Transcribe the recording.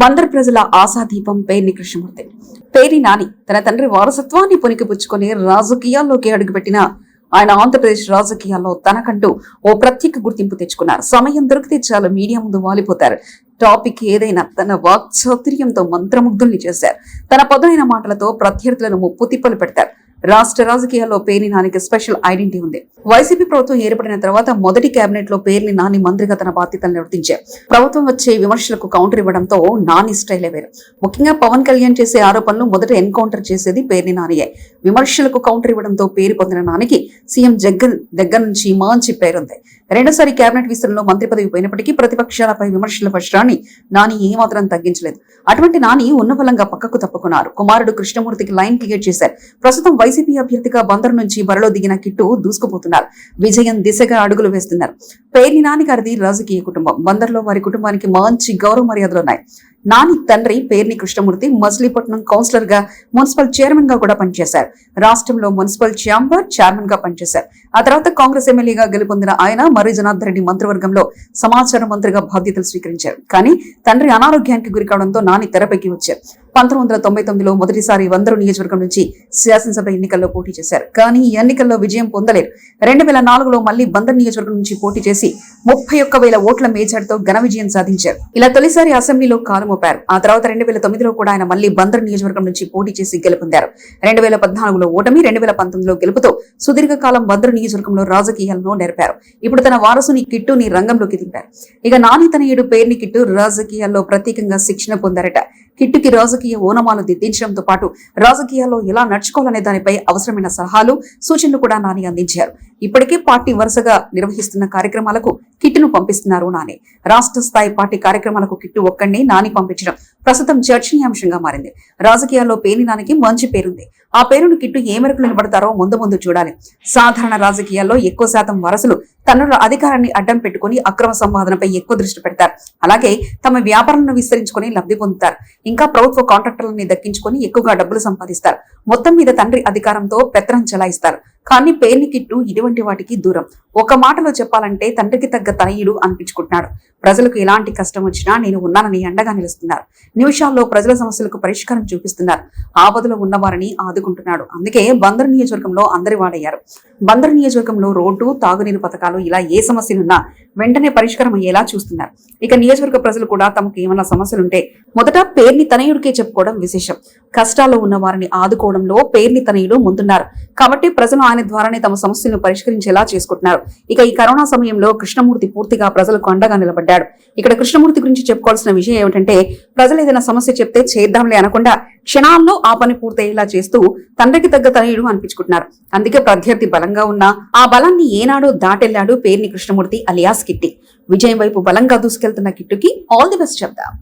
బందర్ ప్రజల ఆశాదీపం పేర్ని కృష్ణమూర్తి. పేరి నాని తన తండ్రి వారసత్వాన్ని పుణికిపుచ్చుకొని రాజకీయాల్లోకి అడుగుపెట్టిన ఆయన ఆంధ్రప్రదేశ్ రాజకీయాల్లో తనకంటూ ఓ ప్రత్యేక గుర్తింపు తెచ్చుకున్నారు. సమయం దొరికితే చాలు మీడియా ముందు వాలిపోతారు. టాపిక్ ఏదైనా తన వాక్చాతుర్యంతో మంత్రముగ్ధుల్ని చేశారు. తన పదునైన మాటలతో ప్రత్యర్థులను ముప్పు తిప్పలు పెడతారు. రాష్ట్ర రాజకీయాల్లో పేర్ని నానికి స్పెషల్ ఐడెంటిటీ ఉంది. వైసీపీ ప్రభుత్వం ఏర్పడిన తర్వాత మొదటి కేబినెట్లో పేర్ని నాని మంత్రిగా తన బాధ్యతలు నిర్వర్తించారు ప్రభుత్వం వచ్చే విమర్శలకు కౌంటర్ ఇవ్వడంతో నాని స్టైల్ వేరు. ముఖ్యంగా పవన్ కళ్యాణ్ చేసే ఆరోపణలు మొదట ఎన్కౌంటర్ చేసేది పేర్ని నానియే. విమర్శలకు కౌంటర్ ఇవ్వడంతో పేరు పొందిన నానికి సీఎం జగన్ దగ్గర నుంచి మంచి పేరుంది. రెండోసారి కేబినెట్ విస్తరణలో మంత్రి పదవి పోయినప్పటికీ ప్రతిపక్షాలపై విమర్శల వర్షాన్ని నాని ఏమాత్రం తగ్గించలేదు. అటువంటి నాని ఉన్నబలంగా పక్కకు తప్పుకున్నారు. కుమారుడు కృష్ణమూర్తికి లైన్ క్లియర్ చేశారు. ప్రస్తుతం వైసీపీ అభ్యర్థిగా బందర్ నుంచి బరిలో దిగిన కిట్టు దూసుకుపోతున్నారు. విజయం దిశగా అడుగులు వేస్తున్నారు. పేర్ని నాని గారిది రాజకీయ కుటుంబం. బందర్లో వారి కుటుంబానికి మంచి గౌరవ మర్యాదలు ఉన్నాయి. నాని తండ్రి పేర్ని కృష్ణమూర్తి మచిలీపట్నం కౌన్సిలర్గా మున్సిపల్ చైర్మన్గా కూడా పనిచేశారు. రాష్ట్రంలో మున్సిపల్ ఛాంబర్ చైర్మన్గా పనిచేశారు. ఆ తర్వాత కాంగ్రెస్ ఎమ్మెల్యేగా గెలుపొందిన ఆయన మర్రి జనార్దన్ రెడ్డి మంత్రివర్గంలో సమాచార మంత్రిగా బాధ్యతలు స్వీకరించారు. కానీ తండ్రి అనారోగ్యానికి గురి కావడంతో నాని తెరపైకి వచ్చారు. పంతొమ్మిది వందల తొంభై తొమ్మిదిలో మొదటిసారి వందరు నియోజకవర్గం నుంచి శాసనసభ ఎన్నికల్లో పోటీ చేశారు. కానీ ఈ ఎన్నికల్లో విజయం పొందలేరు రెండు వేల నాలుగులో మళ్ళీ బందర్ నియోజకవర్గం నుంచి పోటీ చేసి ముప్పై ఒక్క వేల ఓట్ల మేజార్తో ఘన విజయం సాధించారు. ఇలా తొలిసారి అసెంబ్లీలో కాలుమోపారు ఆ తర్వాత రెండు వేల తొమ్మిదిలో కూడా ఆయన మళ్ళీ బందర్ నియోజకవర్గం నుంచి పోటీ చేసి గెలుపొందారు. రెండు వేల పద్నాలుగులో ఓటమి రెండు వేల పంతొమ్మిదిలో గెలుపుతో సుదీర్ఘకాలం బందర్ నియోజకవర్గంలో రాజకీయాలను నెరపారు. ఇప్పుడు తన వారసుని కిట్టుని రంగంలోకి దింపారు. ఇక నాని తనయుడు పేరుని కిట్టు రాజకీయాల్లో ప్రత్యేకంగా శిక్షణ పొందారట. కిట్టుకి రాజకీయ ఓనమాలు దిద్దించడంతో పాటు రాజకీయాల్లో ఎలా నడుచుకోవాలనే దానిపై అవసరమైన సలహాలు సూచనలు కూడా నాని అందించారు. ఇప్పటికే పార్టీ వరుసగా నిర్వహిస్తున్న కార్యక్రమాలకు కిట్టును పంపిస్తున్నారు నాని. రాష్ట్ర స్థాయి పార్టీ కార్యక్రమాలకు కిట్టు ఒక్కడిని నాని పంపించడం ప్రస్తుతం చర్చనీయాంశంగా మారింది. రాజకీయాల్లో పేని నానికి మంచి పేరుంది. ఆ పేరును కిట్టు ఏ మేరకు నిలబడతారో ముందు ముందు చూడాలి. సాధారణ రాజకీయాల్లో ఎక్కువ శాతం వరసలు తనలో అధికారాన్ని అడ్డం పెట్టుకుని అక్రమ సంపాదనపై ఎక్కువ దృష్టి పెడతారు. అలాగే తమ వ్యాపారాలను విస్తరించుకుని లబ్ధి పొందుతారు. ఇంకా ప్రభుత్వ కాంట్రాక్టర్లని దక్కించుకొని ఎక్కువగా డబ్బులు సంపాదిస్తారు. మొత్తం మీద తండ్రి అధికారంతో పెత్తనం చెలాయిస్తారు. కానీ పేర్ని కిట్టు ఇటువంటి వాటికి దూరం. ఒక మాటలో చెప్పాలంటే తండ్రికి తగ్గ తనయుడు అనిపించుకుంటున్నాడు. ప్రజలకు ఎలాంటి కష్టం వచ్చినా నేను ఉన్నానని అండగా నిలుస్తున్నారు. నిమిషాల్లో ప్రజల సమస్యలకు పరిష్కారం చూపిస్తున్నారు. ఆపదలో ఉన్నవారిని ఆదుకుంటున్నాడు. అందుకే బందర్ నియోజకవర్గంలో అందరి వాడయ్యారు. బందర్ నియోజకవర్గంలో రోడ్డు తాగునీరు పథకాలు ఇలా ఏ సమస్యలున్నా వెంటనే పరిష్కారం అయ్యేలా చూస్తున్నారు. ఇక నియోజకవర్గ ప్రజలు కూడా తమకు ఏమైనా సమస్యలుంటే మొదట పేర్ని తనయుడికే చెప్పుకోవడం విశేషం. కష్టాల్లో ఉన్న వారిని ఆదుకోవడంలో పేర్ని తనయుడు ముందున్నారు. కాబట్టి ప్రజలు ఆయన ద్వారానే తమ సమస్యలను పరిష్కరించేలా చేసుకుంటున్నారు. ఇక ఈ కరోనా సమయంలో కృష్ణమూర్తి పూర్తిగా ప్రజలకు అండగా నిలబడ్డారు. చెప్పాడు ఇక్కడ కృష్ణమూర్తి గురించి చెప్పుకోవాల్సిన విషయం ఏమిటంటే ప్రజలు ఏదైనా సమస్య చెప్తే చేద్దాంలే అనకుండా క్షణాల్లో ఆ పని పూర్తయ్యేలా చేస్తూ తండ్రికి తగ్గ తనయుడు అనిపించుకుంటున్నారు. అందుకే ప్రత్యర్థి బలంగా ఉన్నా ఆ బలాన్ని ఏనాడో దాటెళ్ళాడు పేర్ని కృష్ణమూర్తి అలియాస్ కిట్టి. విజయం వైపు బలంగా దూసుకెళ్తున్న కిట్టుకి ఆల్ ది బెస్ట్ చెప్దాం.